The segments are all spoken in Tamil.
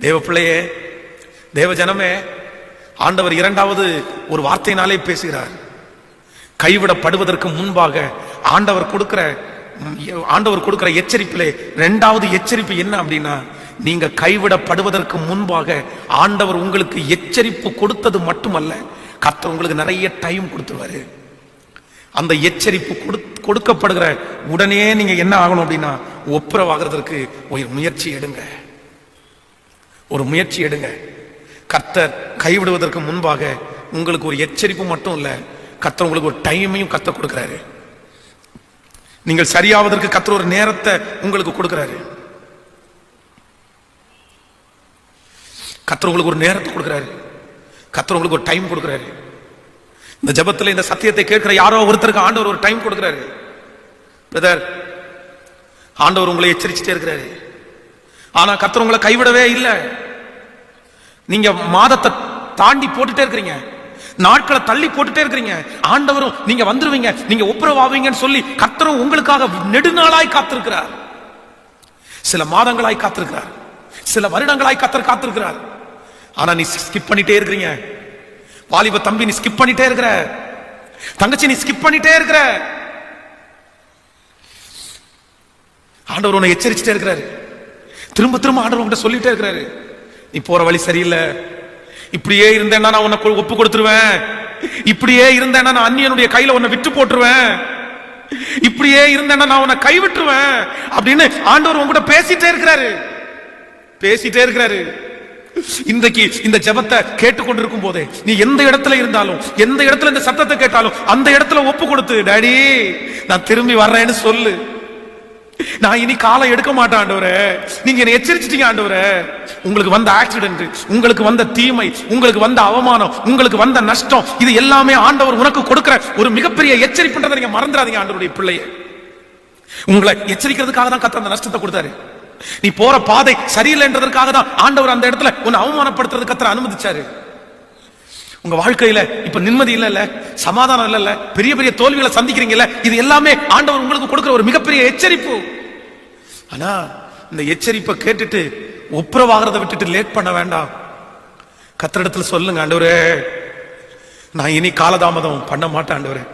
தேவ பிள்ளையே தேவ ஜனமே ஆண்டவர் இரண்டாவது ஒரு வார்த்தையினாலே பேசுகிறார். கைவிடப்படுவதற்கு முன்பாக ஆண்டவர் கொடுக்கிற ஆண்டவர் கொடுக்கிற எச்சரிப்பிலே இரண்டாவது எச்சரிப்பு என்ன அப்படின்னா நீங்க கைவிடப்படுவதற்கு முன்பாக ஆண்டவர் உங்களுக்கு எச்சரிப்பு கொடுத்தது மட்டுமல்ல கர்த்தர் உங்களுக்கு நிறைய டைம் கொடுத்துருவாரு. அந்த எச்சரிப்பு கொடு- கொடுக்கப்படுகிற உடனே நீங்க என்ன ஆகணும் அப்படின்னா ஒப்புரவாகிறதுக்கு ஒரு முயற்சி எடுங்க. ஒரு முயற்சி எடுங்க. கர்த்தர் கைவிடுவதற்கு முன்பாக உங்களுக்கு ஒரு எச்சரிப்பு மட்டும் இல்லை. கர்த்தர் உங்களுக்கு ஒரு டைமையும் கத்த கொடுக்குறாரு. நீங்கள் சரியாவதற்கு கர்த்தர் ஒரு நேரத்தை உங்களுக்கு கொடுக்குறாரு. கர்த்தர் உங்களுக்கு ஒரு நேரத்தை கொடுக்குறாரு. கர்த்தர் உங்களுக்கு ஒரு டைம் கொடுக்குறாரு. இந்த ஜபத்தில் இந்த சத்தியத்தை கேட்கிற யாரோ ஒருத்தருக்கு ஆண்டவர் ஒரு டைம் கொடுக்குறாரு. பிரதர் ஆண்டவர் உங்களை எச்சரிச்சுட்டே இருக்கிறாரு. ஆனா கர்த்தர் உங்களை கைவிடவே இல்லை. நீங்க மாதத்தை தாண்டி போட்டுட்டே இருக்கிறீங்க. நாட்களை தள்ளி போட்டுட்டே இருக்கிறீங்க. ஆண்டவரும் நீங்க வந்துருவீங்க. நீங்க ஒப்புரவாவீங்கன்னு சொல்லி கர்த்தரும் உங்களுக்காக நெடுநாளாய் காத்திருக்கிறார். சில மாதங்களாய் காத்திருக்கிறார். சில வருடங்களாய் கத்தர் காத்திருக்கிறார். ஆனா நீ ஸ்கிப் பண்ணிட்டே இருக்கிறீங்க. வாலிப தம்பி நீ ஸ்கிப் பண்ணிட்டே இருக்கிற. தங்கச்சி நீ ஸ்கிப் பண்ணிட்டே இருக்கிற. ஆண்டவர் உன்னை எச்சரிச்சுட்டே இருக்கிறாரு. திரும்ப திரும்ப ஆண்டவர் உங்கள்கிட்ட சொல்லிட்டே இருக்கிறாரு. நீ போற வழி சரியில்லை. இப்படியே இருந்தேன்னா நான் உன்னை ஒப்பு கொடுத்துருவேன். இப்படியே இருந்தேன்னா நான் அந்நியனுடைய கையில உன்னை விட்டு போட்டுருவேன். இப்படியே இருந்தேன்னா நான் உன்னை கைவிட்டுருவேன். அப்படின்னு ஆண்டவர் உங்ககிட்ட பேசிட்டே இருக்கிறாரு. பேசிட்டே இருக்கிறாரு. இன்றைக்கு இந்த ஜெபத்தை கேட்டுக்கொண்டிருக்கும் போதே நீ எந்த இடத்துல இருந்தாலும் எந்த இடத்துல இந்த சத்தத்தை கேட்டாலும் அந்த இடத்துல ஒப்பு கொடுத்து டாடி நான் திரும்பி வர்றேன்னு சொல்லு. நான் இனி காலை எடுக்க மாட்டேன் ஆண்டவரே. நீங்க என்ன எச்சரிச்சிட்டீங்க ஆண்டவரே. உங்களுக்கு வந்த ஆக்சிடென்ட் உங்களுக்கு வந்த தீமை உங்களுக்கு வந்த அவமானம் உங்களுக்கு வந்த நஷ்டம் இது எல்லாமே ஆண்டவர் உனக்கு கொடுக்கிற ஒரு மிகப்பெரிய எச்சரிப்புன்றதை நீங்க மறந்துடாதீங்க ஆண்டவருடைய பிள்ளையை. உங்களை எச்சரிக்கிறதுக்காக தான் கத்த அந்த நஷ்டத்தை கொடுத்தாரு. நீ போற பாதை சரியில்லைன்றதற்காக தான் ஆண்டவர் அந்த இடத்துல உன்னை அவமானப்படுத்துறது கத்திர அனுமதிச்சாரு. உங்க வாழ்க்கையில இப்ப நிம்மதி இல்ல இல்ல சமாதானம் இல்ல இல்ல பெரிய பெரிய தோல்விகளை சந்திக்கிறீங்கல்ல இது எல்லாமே ஆண்டவர் உங்களுக்கு கொடுக்கிற ஒரு மிகப்பெரிய எச்சரிப்பு. ஆனா இந்த எச்சரிப்பை கேட்டுட்டு ஒப்புரவாகிறத விட்டுட்டு லேட் பண்ண வேண்டாம். கத்திரிடத்துல சொல்லுங்க ஆண்டவரே நான் இனி காலதாமதம் பண்ண மாட்டேன் ஆண்டவரே.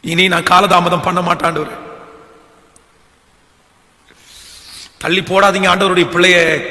இனி நான் காலதாமதம் பண்ண மாட்டேன் ஆண்டவரே. தள்ளி போடாதீங்க ஆண்டவருடைய பிள்ளைய.